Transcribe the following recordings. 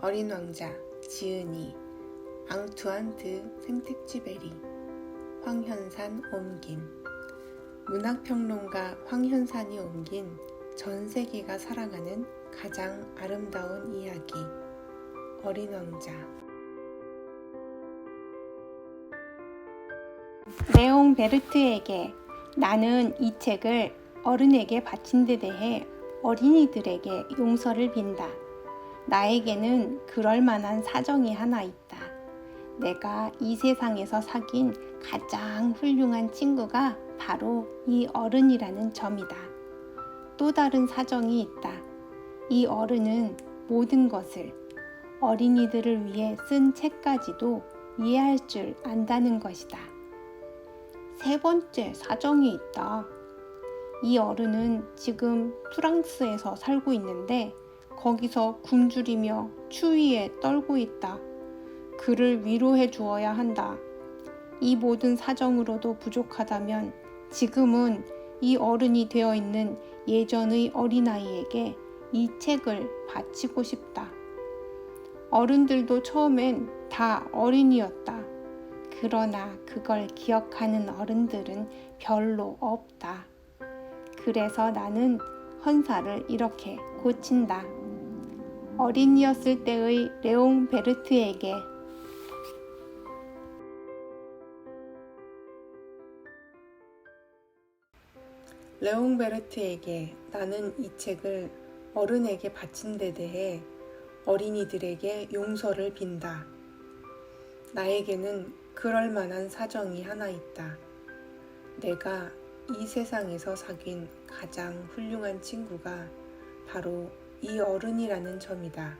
어린 왕자 지은이 앙투안 드 생텍쥐베리 황현산 옮김 문학평론가 황현산이 옮긴 전 세계가 사랑하는 가장 아름다운 이야기 어린 왕자 레옹 베르트에게 나는 이 책을 어른에게 바친 데 대해 어린이들에게 용서를 빈다. 나에게는 그럴 만한 사정이 하나 있다. 내가 이 세상에서 사귄 가장 훌륭한 친구가 바로 이 어른이라는 점이다. 또 다른 사정이 있다. 이 어른은 모든 것을 어린이들을 위해 쓴 책까지도 이해할 줄 안다는 것이다. 세 번째 사정이 있다. 이 어른은 지금 프랑스에서 살고 있는데 거기서 굶주리며 추위에 떨고 있다. 그를 위로해 주어야 한다. 이 모든 사정으로도 부족하다면 지금은 이 어른이 되어 있는 예전의 어린아이에게 이 책을 바치고 싶다. 어른들도 처음엔 다 어린이였다. 그러나 그걸 기억하는 어른들은 별로 없다. 그래서 나는 헌사를 이렇게 고친다. 어린이였을 때의 레옹 베르트에게 레옹 베르트에게 나는 이 책을 어른에게 바친 데 대해 어린이들에게 용서를 빈다. 나에게는 그럴 만한 사정이 하나 있다. 내가 이 세상에서 사귄 가장 훌륭한 친구가 바로 이 어른이라는 점이다.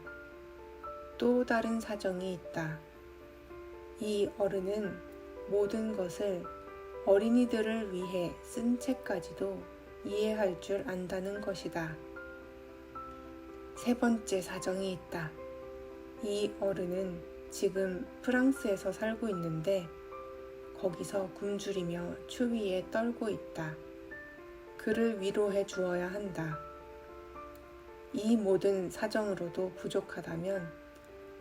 또 다른 사정이 있다. 이 어른은 모든 것을 어린이들을 위해 쓴 책까지도 이해할 줄 안다는 것이다. 세 번째 사정이 있다. 이 어른은 지금 프랑스에서 살고 있는데 거기서 굶주리며 추위에 떨고 있다. 그를 위로해 주어야 한다. 이 모든 사정으로도 부족하다면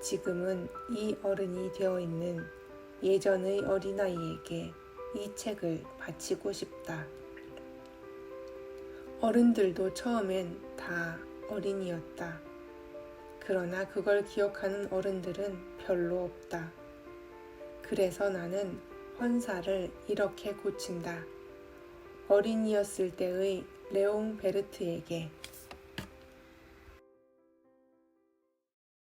지금은 이 어른이 되어 있는 예전의 어린아이에게 이 책을 바치고 싶다. 어른들도 처음엔 다 어린이였다. 그러나 그걸 기억하는 어른들은 별로 없다. 그래서 나는 헌사를 이렇게 고친다. 어린이였을 때의 레옹 베르트에게